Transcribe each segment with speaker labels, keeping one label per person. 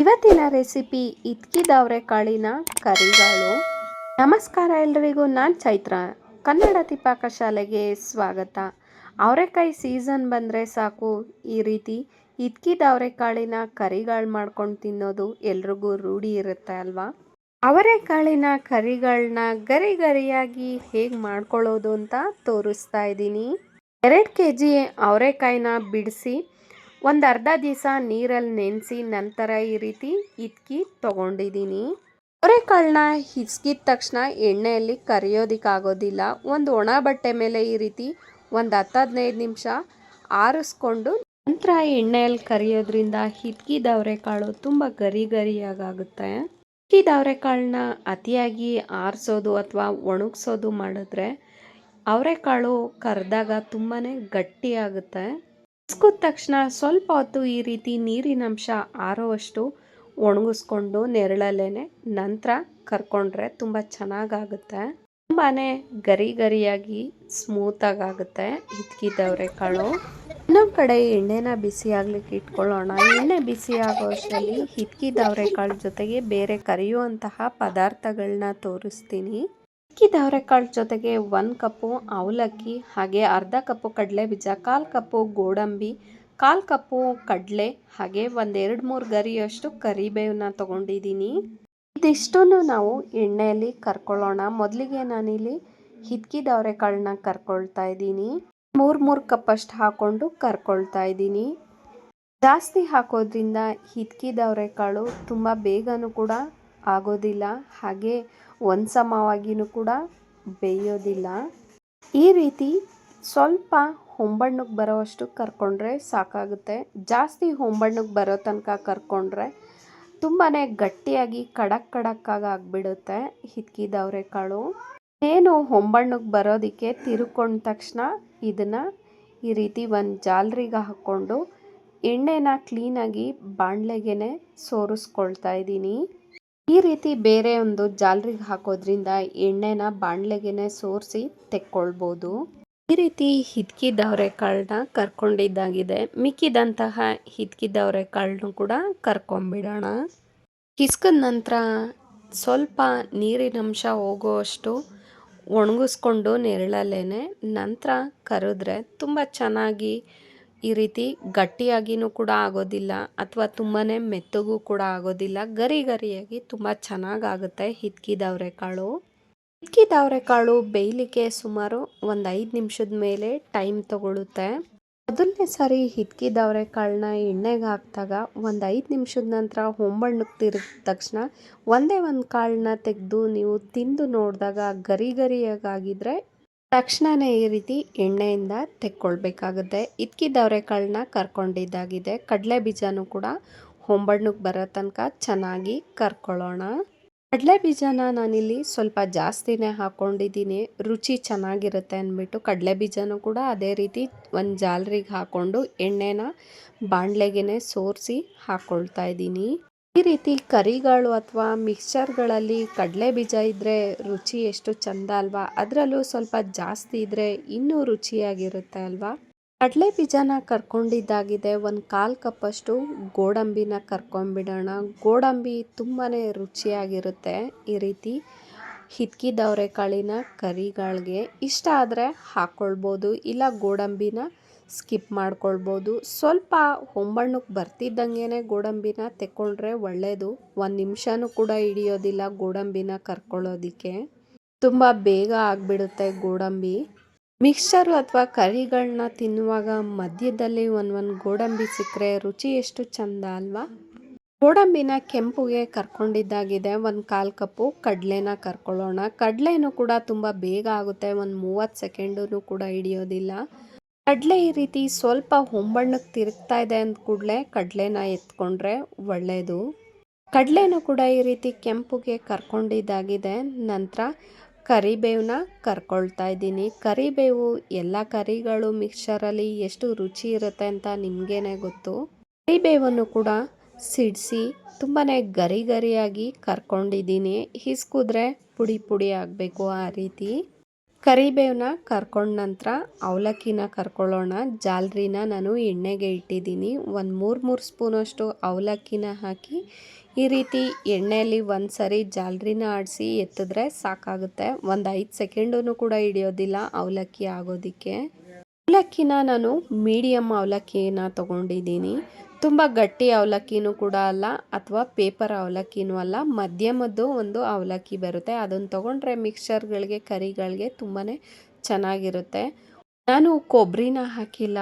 Speaker 1: ಇವತ್ತಿನ ರೆಸಿಪಿ ಇದ್ಕಿದವ್ರೆ ಕಾಳಿನ ಕರಿಗಳು. ನಮಸ್ಕಾರ ಎಲ್ರಿಗೂ, ನಾನು ಚೈತ್ರ. ಕನ್ನಡ ತಿಪಾಕ ಶಾಲೆಗೆ ಸ್ವಾಗತ. ಅವರೆಕಾಯಿ ಸೀಸನ್ ಬಂದರೆ ಸಾಕು ಈ ರೀತಿ ಇತ್ಕಿದವ್ರೆ ಕಾಳಿನ ಕರಿಗಳು ಮಾಡ್ಕೊಂಡು ತಿನ್ನೋದು ಎಲ್ರಿಗೂ ರೂಢಿ ಇರುತ್ತೆ ಅಲ್ವಾ? ಅವರೆಕಾಳಿನ ಕರಿಗಳನ್ನ ಗರಿ ಗರಿಯಾಗಿ ಹೇಗೆ ಮಾಡ್ಕೊಳ್ಳೋದು ಅಂತ ತೋರಿಸ್ತಾ ಇದ್ದೀನಿ. ಎರಡು ಕೆ ಜಿ ಅವರೆಕಾಯಿನ ಬಿಡಿಸಿ ಒಂದು ಅರ್ಧ ದಿವಸ ನೀರಲ್ಲಿ ನೆನೆಸಿ ನಂತರ ಈ ರೀತಿ ಇದ್ಕಿ ತೊಗೊಂಡಿದ್ದೀನಿ ಅವರೆಕಾಳನ್ನ ಹಿಸ್ಕಿದ ತಕ್ಷಣ ಎಣ್ಣೆಯಲ್ಲಿ ಕರಿಯೋದಕ್ಕಾಗೋದಿಲ್ಲ. ಒಂದು ಒಣ ಬಟ್ಟೆ ಮೇಲೆ ಈ ರೀತಿ ಒಂದು ಹತ್ತು ಹದಿನೈದು ನಿಮಿಷ ಆರಿಸ್ಕೊಂಡು ನಂತರ ಎಣ್ಣೆಯಲ್ಲಿ ಕರಿಯೋದ್ರಿಂದ ಹಿತ್ಕಿದ ಅವರೆಕಾಳು ತುಂಬ ಗರಿ ಗರಿಯಾಗುತ್ತೆ ಹಿತ್ಕಿದ ಅವರೆಕಾಳನ್ನ ಅತಿಯಾಗಿ ಆರಿಸೋದು ಅಥವಾ ಒಣಗಿಸೋದು ಮಾಡಿದ್ರೆ ಅವರೆಕಾಳು ಕರೆದಾಗ ತುಂಬಾ ಗಟ್ಟಿಯಾಗುತ್ತೆ. ಇಸ್ಕಿದ ತಕ್ಷಣ ಸ್ವಲ್ಪ ಹೊತ್ತು ಈ ರೀತಿ ನೀರಿನಂಶ ಆರೋವಷ್ಟು ಒಣಗಿಸ್ಕೊಂಡು ನೆರಳಲ್ಲೇ ನಂತರ ಕರ್ಕೊಂಡ್ರೆ ತುಂಬ ಚೆನ್ನಾಗಾಗುತ್ತೆ. ತುಂಬಾ ಗರಿ ಗರಿಯಾಗಿ ಸ್ಮೂತಾಗಿ ಆಗುತ್ತೆ ಹಿದ್ಕಿದ ಕಾಳು ಇನ್ನೊಂದು ಕಡೆ ಎಣ್ಣೆನ ಬಿಸಿ ಆಗ್ಲಿಕ್ಕೆ ಇಟ್ಕೊಳ್ಳೋಣ. ಎಣ್ಣೆ ಬಿಸಿ ಆಗೋ ಅಷ್ಟರಲ್ಲಿ ಹಿದ್ಕಿದ ಅವರೆಕಾಳು ಜೊತೆಗೆ ಬೇರೆ ಕರಿಯುವಂತಹ ಪದಾರ್ಥಗಳನ್ನ ತೋರಿಸ್ತೀನಿ. ಹಿದ್ಕಿದ ಅವರೆಕಾಳು ಜೊತೆಗೆ ಒಂದು ಕಪ್ಪು ಅವಲಕ್ಕಿ, ಹಾಗೆ ಅರ್ಧ ಕಪ್ಪು ಕಡಲೆ ಬೀಜ, ಕಾಲು ಕಪ್ಪು ಗೋಡಂಬಿ, ಕಾಲು ಕಪ್ಪು ಕಡಲೆ, ಹಾಗೆ ಒಂದೆರಡು ಮೂರು ಗರಿಯಷ್ಟು ಕರಿಬೇವನ್ನ ತೊಗೊಂಡಿದ್ದೀನಿ ಇದಿಷ್ಟನ್ನು ನಾವು ಎಣ್ಣೆಯಲ್ಲಿ ಕರ್ಕೊಳ್ಳೋಣ. ಮೊದಲಿಗೆ ನಾನಿಲ್ಲಿ ಹಿತ್ಕಿದ ಅವರೆಕಾಳನ್ನ ಕರ್ಕೊಳ್ತಾ ಇದ್ದೀನಿ. ಮೂರು ಮೂರು ಕಪ್ಪಷ್ಟು ಹಾಕ್ಕೊಂಡು ಕರ್ಕೊಳ್ತಾ ಇದ್ದೀನಿ. ಜಾಸ್ತಿ ಹಾಕೋದ್ರಿಂದ ಹಿತ್ಕಿದ ಅವರೆಕಾಳು ತುಂಬ ಬೇಗನೂ ಕೂಡ ಆಗೋದಿಲ್ಲ. ಹಾಗೆ ಒಂದು ಸಮವಾಗಿನೂ ಕೂಡ ಬೇಯೋದಿಲ್ಲ. ಈ ರೀತಿ ಸ್ವಲ್ಪ ಹೊಂಬಣ್ಣಕ್ಕೆ ಬರೋವಷ್ಟು ಕರ್ಕೊಂಡ್ರೆ ಸಾಕಾಗುತ್ತೆ. ಜಾಸ್ತಿ ಹೊಂಬಣ್ಣಕ್ಕೆ ಬರೋ ತನಕ ಕರ್ಕೊಂಡ್ರೆ ತುಂಬಾ ಗಟ್ಟಿಯಾಗಿ ಕಡಕ್ ಕಡಕ್ಕಾಗಿ ಆಗಿಬಿಡುತ್ತೆ ಹಿದ್ಕಿದ ಕಾಳು ಏನು ಹೊಂಬಣ್ಣಕ್ಕೆ ಬರೋದಕ್ಕೆ ತಿರುಕೊಂಡ ತಕ್ಷಣ ಇದನ್ನು ಈ ರೀತಿ ಒಂದು ಜಾಲರಿಗೆ ಹಾಕ್ಕೊಂಡು ಎಣ್ಣೆನ ಕ್ಲೀನಾಗಿ ಬಾಣಲೆಗೆ ಸೋರಿಸ್ಕೊಳ್ತಾ ಇದ್ದೀನಿ. ಈ ರೀತಿ ಬೇರೆ ಒಂದು ಜಾಲರಿಗೆ ಹಾಕೋದ್ರಿಂದ ಎಣ್ಣೆನ ಬಾಣ್ಲೆಗೆನೆ ಸೋರಿಸಿ ತೆಕ್ಕೊಳ್ಬೋದು. ಈ ರೀತಿ ಹಿದ್ಕಿದವರೆ ಅವರೆಕಾಳನ್ನ ಕರ್ಕೊಂಡಿದ್ದಾಗಿದೆ. ಮಿಕ್ಕಿದಂತಹ ಹಿದ್ಕಿದವರೆ ಅವರೆಕಾಳನ್ನು ಕೂಡ ಕರ್ಕೊಂಬಿಡೋಣ. ಕಿಸ್ಕದ ನಂತರ ಸ್ವಲ್ಪ ನೀರಿನಂಶ ಹೋಗುವಷ್ಟು ಒಣಗಿಸ್ಕೊಂಡು ನೆರಳಲ್ಲೇ ನಂತರ ಕರೆದ್ರೆ ತುಂಬ ಚೆನ್ನಾಗಿ ಈ ರೀತಿ ಗಟ್ಟಿಯಾಗಿನೂ ಕೂಡ ಆಗೋದಿಲ್ಲ ಅಥವಾ ತುಂಬಾ ಮೆತ್ತಗೂ ಕೂಡ ಆಗೋದಿಲ್ಲ. ಗರಿ ಗರಿಯಾಗಿ ತುಂಬ ಚೆನ್ನಾಗಾಗುತ್ತೆ ಹಿದ್ಕಿದ ಅವರೆಕಾಳು ಹಿದ್ಕಿದ ಅವರೆಕಾಳು ಬೇಯಲಿಕ್ಕೆ ಸುಮಾರು ಒಂದು ಐದು ನಿಮಿಷದ ಮೇಲೆ ಟೈಮ್ ತಗೊಳುತ್ತೆ. ಮೊದಲನೇ ಸಾರಿ ಹಿತ್ಕಿದವರೆಕಾಳನ್ನ ಎಣ್ಣೆಗೆ ಹಾಕಿದಾಗ ಒಂದು ಐದು ನಿಮಿಷದ ನಂತರ ಹೊಂಬಣ್ಣಕ್ಕೆ ತಿರುಗಿದ ತಕ್ಷಣ ಒಂದೇ ಒಂದು ಕಾಳನ್ನ ತೆಗೆದು ನೀವು ತಿಂದು ನೋಡಿದಾಗ ಗರಿ ಗರಿಯಾಗಿದ್ದರೆ ತಕ್ಷಣವೇ ಈ ರೀತಿ ಎಣ್ಣೆಯಿಂದ ತೆಕ್ಕೊಳ್ಬೇಕಾಗುತ್ತೆ. ಇದ್ಕಿದ ಅವರೆಕಾಳನ್ನ ಕರ್ಕೊಂಡಿದ್ದಾಗಿದೆ. ಕಡಲೆ ಬೀಜನೂ ಕೂಡ ಹೊಂಬಣ್ಣಕ್ಕೆ ಬರೋ ತನಕ ಚೆನ್ನಾಗಿ ಕರ್ಕೊಳ್ಳೋಣ. ಕಡಲೆ ಬೀಜನ ನಾನಿಲ್ಲಿ ಸ್ವಲ್ಪ ಜಾಸ್ತಿನೇ ಹಾಕ್ಕೊಂಡಿದ್ದೀನಿ. ರುಚಿ ಚೆನ್ನಾಗಿರುತ್ತೆ ಅಂದ್ಬಿಟ್ಟು ಕಡಲೆ ಬೀಜನೂ ಕೂಡ ಅದೇ ರೀತಿ ಒಂದು ಜಾಲರಿಗೆ ಹಾಕ್ಕೊಂಡು ಎಣ್ಣೆನ ಬಾಣಲೆಗೆ ಸೋರಿಸಿ ಹಾಕ್ಕೊಳ್ತಾ ಇದ್ದೀನಿ. ಈ ರೀತಿ ಕರಿಗಳು ಅಥವಾ ಮಿಕ್ಸ್ಚರ್ಗಳಲ್ಲಿ ಕಡಲೆ ಬೀಜ ಇದ್ದರೆ ರುಚಿ ಎಷ್ಟು ಚಂದ ಅಲ್ವಾ? ಅದರಲ್ಲೂ ಸ್ವಲ್ಪ ಜಾಸ್ತಿ ಇದ್ದರೆ ಇನ್ನೂ ರುಚಿಯಾಗಿರುತ್ತೆ ಅಲ್ವಾ? ಕಡಲೆ ಬೀಜನ ಕರ್ಕೊಂಡಿದ್ದಾಗಿದೆ ಒಂದು ಕಾಲು ಕಪ್ಪಷ್ಟು. ಗೋಡಂಬಿನ ಕರ್ಕೊಂಬಿಡೋಣ ಗೋಡಂಬಿ ತುಂಬಾ ರುಚಿಯಾಗಿರುತ್ತೆ ಈ ರೀತಿ. ಹಿದ್ಕಿದ ಅವರೆಕಾಳಿನ ಕರಿಗಳಿಗೆ ಇಷ್ಟ ಆದರೆ ಹಾಕ್ಕೊಳ್ಬೋದು ಇಲ್ಲ ಗೋಡಂಬಿನ ಸ್ಕಿಪ್ ಮಾಡ್ಕೊಳ್ಬೋದು. ಸ್ವಲ್ಪ ಹೊಂಬಣ್ಣಕ್ಕೆ ಬರ್ತಿದ್ದಂಗೆ ಗೋಡಂಬಿನ ತೆಕ್ಕೊಂಡ್ರೆ ಒಳ್ಳೆಯದು ಒಂದು ನಿಮಿಷನೂ ಕೂಡ ಹಿಡಿಯೋದಿಲ್ಲ ಗೋಡಂಬಿನ ಕರ್ಕೊಳ್ಳೋದಕ್ಕೆ. ತುಂಬ ಬೇಗ ಆಗಿಬಿಡುತ್ತೆ ಗೋಡಂಬಿ. ಮಿಕ್ಸ್ಚರು ಅಥವಾ ಕರಿಗಳನ್ನ ತಿನ್ನುವಾಗ ಮಧ್ಯದಲ್ಲಿ ಒಂದು ಒಂದು ಗೋಡಂಬಿ ಸಿಕ್ಕರೆ ರುಚಿ ಎಷ್ಟು ಚಂದ ಅಲ್ವಾ? ಗೋಡಂಬಿನ ಕೆಂಪುಗೆ ಕರ್ಕೊಂಡಿದ್ದಾಗಿದೆ ಒಂದು ಕಾಲು ಕಪ್ಪು, ಕಡಲೆನ ಕರ್ಕೊಳ್ಳೋಣ. ಕಡಲೆನೂ ಕೂಡ ತುಂಬ ಬೇಗ ಆಗುತ್ತೆ, ಒಂದು ಮೂವತ್ತು ಸೆಕೆಂಡೂ ಕೂಡ ಹಿಡಿಯೋದಿಲ್ಲ. ಕಡಲೆ ಈ ರೀತಿ ಸ್ವಲ್ಪ ಹೊಂಬಣ್ಣಕ್ಕೆ ತಿರುಗ್ತಾ ಇದೆ ಅಂದ ಕೂಡಲೇ ಕಡಲೆನ ಎತ್ಕೊಂಡ್ರೆ ಒಳ್ಳೆಯದು ಕಡಲೆನೂ ಕೂಡ ಈ ರೀತಿ ಕೆಂಪುಗೆ ಕರ್ಕೊಂಡಿದ್ದಾಗಿದೆ. ನಂತರ ಕರಿಬೇವನ್ನ ಕರ್ಕೊಳ್ತಾ ಇದ್ದೀನಿ. ಕರಿಬೇವು ಎಲ್ಲ ಕರಿಗಳು ಮಿಕ್ಸರಲ್ಲಿ ಎಷ್ಟು ರುಚಿ ಇರುತ್ತೆ ಅಂತ ನಿಮಗೇನೆ ಗೊತ್ತು. ಕರಿಬೇವನ್ನು ಕೂಡ ಸಿಡಿಸಿ ತುಂಬಾ ಗರಿ ಗರಿಯಾಗಿ ಕರ್ಕೊಂಡಿದ್ದೀನಿ. ಹಿಸ್ಕಿದ್ರೆ ಪುಡಿ ಪುಡಿ ಆಗಬೇಕು ಆ ರೀತಿ. ಕರಿಬೇವನ್ನ ಕರ್ಕೊಂಡ ನಂತರ ಅವಲಕ್ಕಿನ ಕರ್ಕೊಳ್ಳೋಣ. ಜಾಲ್ರಿನ ನಾನು ಎಣ್ಣೆಗೆ ಇಟ್ಟಿದ್ದೀನಿ. ಒಂದು ಮೂರು ಮೂರು ಸ್ಪೂನಷ್ಟು ಅವಲಕ್ಕಿನ ಹಾಕಿ ಈ ರೀತಿ ಎಣ್ಣೆಯಲ್ಲಿ ಒಂದು ಸರಿ ಜಾಲ್ರಿನ ಆಡಿಸಿ ಎತ್ತಿದ್ರೆ ಸಾಕಾಗುತ್ತೆ. ಒಂದು ಐದು ಸೆಕೆಂಡೂ ಕೂಡ ಹಿಡಿಯೋದಿಲ್ಲ ಅವಲಕ್ಕಿ ಆಗೋದಕ್ಕೆ. ಅವಲಕ್ಕಿನ ನಾನು ಮೀಡಿಯಮ್ ಅವಲಕ್ಕಿನ ತೊಗೊಂಡಿದ್ದೀನಿ. ತುಂಬ ಗಟ್ಟಿ ಅವಲಕ್ಕಿನೂ ಕೂಡ ಅಲ್ಲ, ಅಥವಾ ಪೇಪರ್ ಅವಲಕ್ಕಿನೂ ಅಲ್ಲ, ಮಧ್ಯಮದ್ದು ಒಂದು ಅವಲಕ್ಕಿ ಬರುತ್ತೆ. ಅದನ್ನು ತೊಗೊಂಡ್ರೆ ಮಿಕ್ಸ್ಚರ್ಗಳಿಗೆ ಕರಿಗಳಿಗೆ ತುಂಬಾ ಚೆನ್ನಾಗಿರುತ್ತೆ. ನಾನು ಕೊಬ್ಬರಿನ ಹಾಕಿಲ್ಲ.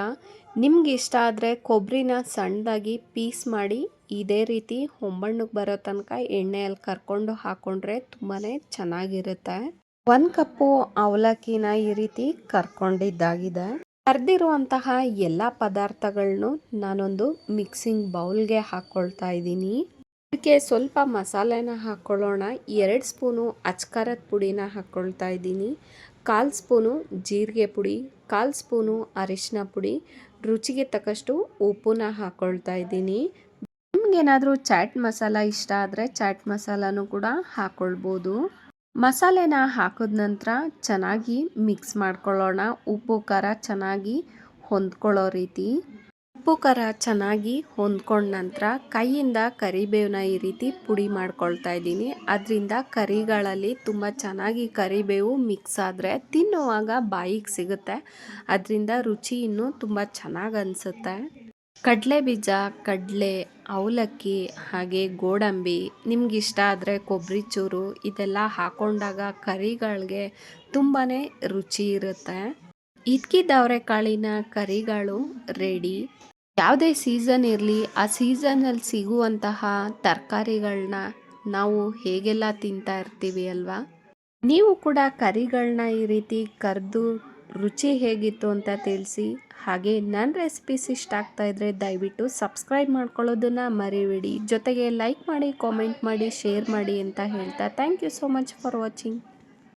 Speaker 1: ನಿಮ್ಗೆ ಇಷ್ಟ ಆದರೆ ಕೊಬ್ಬರಿನ ಸಣ್ಣದಾಗಿ ಪೀಸ್ ಮಾಡಿ, ಇದೇ ರೀತಿ ಹೊಂಬಣ್ಣಕ್ಕೆ ಬರೋ ತನಕ ಎಣ್ಣೆಯಲ್ಲಿ ಕರ್ಕೊಂಡು ಹಾಕ್ಕೊಂಡ್ರೆ ತುಂಬಾ ಚೆನ್ನಾಗಿರುತ್ತೆ. ಒಂದು ಕಪ್ಪು ಅವಲಕ್ಕಿನ ಈ ರೀತಿ ಕರ್ಕೊಂಡಿದ್ದಾಗಿದೆ. ಕರೆದಿರುವಂತಹ ಎಲ್ಲ ಪದಾರ್ಥಗಳನ್ನು ನಾನೊಂದು ಮಿಕ್ಸಿಂಗ್ ಬೌಲ್ಗೆ ಹಾಕ್ಕೊಳ್ತಾ ಇದ್ದೀನಿ. ಇದಕ್ಕೆ ಸ್ವಲ್ಪ ಮಸಾಲೆನ ಹಾಕ್ಕೊಳ್ಳೋಣ ಎರಡು ಸ್ಪೂನು ಅಚ್ಕಾರದ ಪುಡಿನ ಹಾಕ್ಕೊಳ್ತಾ ಇದ್ದೀನಿ. ಕಾಲು ಸ್ಪೂನು ಜೀರಿಗೆ ಪುಡಿ, ಕಾಲು ಸ್ಪೂನು ಅರಿಶಿನ ಪುಡಿ, ರುಚಿಗೆ ತಕ್ಕಷ್ಟು ಉಪ್ಪನ್ನ ಹಾಕ್ಕೊಳ್ತಾ ಇದ್ದೀನಿ. ನಿಮಗೇನಾದರೂ ಚಾಟ್ ಮಸಾಲ ಇಷ್ಟ ಆದರೆ ಚಾಟ್ ಮಸಾಲನೂ ಕೂಡ ಹಾಕ್ಕೊಳ್ಬೋದು ಮಸಾಲೆನ ಹಾಕಿದ ನಂತರ ಚೆನ್ನಾಗಿ ಮಿಕ್ಸ್ ಮಾಡ್ಕೊಳ್ಳೋಣ. ಉಪ್ಪು, ಖಾರ ಚೆನ್ನಾಗಿ ಹೊಂದ್ಕೊಳ್ಳೋ ರೀತಿ. ಉಪ್ಪು, ಖಾರ ಚೆನ್ನಾಗಿ ಹೊಂದ್ಕೊಂಡ ನಂತರ ಕೈಯಿಂದ ಕರಿಬೇವನ್ನ ಈ ರೀತಿ ಪುಡಿ ಮಾಡ್ಕೊಳ್ತಾ ಇದ್ದೀನಿ. ಅದರಿಂದ ಕರಿಗಳಲ್ಲಿ ತುಂಬ ಚೆನ್ನಾಗಿ ಕರಿಬೇವು ಮಿಕ್ಸ್ ಆದರೆ ತಿನ್ನುವಾಗ ಬಾಯಿಗೆ ಸಿಗುತ್ತೆ. ಅದರಿಂದ ರುಚಿ ಇನ್ನೂ ತುಂಬ ಚೆನ್ನಾಗಿ ಅನಿಸುತ್ತೆ. ಕಡಲೆ ಬೀಜ, ಕಡಲೆ, ಅವಲಕ್ಕಿ ಹಾಗೆ ಗೋಡಂಬಿ ನಿಮ್ಗಿಷ್ಟ ಆದರೆ ಕೊಬ್ಬರಿ ಚೂರು ಇದೆಲ್ಲ ಹಾಕೊಂಡಾಗ ಕರಿಗಳಿಗೆ ತುಂಬಾ ರುಚಿ ಇರುತ್ತೆ. ಇದ್ಕಿದ್ದ ಅವರೆಕಾಳಿನ ಕರಿಗಳು ರೆಡಿ ಯಾವುದೇ ಸೀಸನ್ ಇರಲಿ, ಆ ಸೀಸನಲ್ಲಿ ಸಿಗುವಂತಹ ತರಕಾರಿಗಳನ್ನ ನಾವು ಹೇಗೆಲ್ಲ ತಿಂತಾ ಇರ್ತೀವಿ ಅಲ್ವಾ? ನೀವು ಕೂಡ ಕರಿಗಳನ್ನ ಈ ರೀತಿ ಕರೆದು ರುಚಿ ಹೇಗಿತ್ತು ಅಂತ ತಿಳಿಸಿ. ಹಾಗೆ ನನ್ನ ರೆಸಿಪೀಸ್ ಇಷ್ಟ ಆಗ್ತಾ ಇದ್ರೆ ದಯವಿಟ್ಟು ಸಬ್ಸ್ಕ್ರೈಬ್ ಮಾಡ್ಕೊಳ್ಳೋದನ್ನು ಮರಿಬೇಡಿ. ಜೊತೆಗೆ ಲೈಕ್ ಮಾಡಿ ಕಾಮೆಂಟ್ ಮಾಡಿ ಶೇರ್ ಮಾಡಿ ಅಂತ ಹೇಳ್ತಾ thank you so much for watching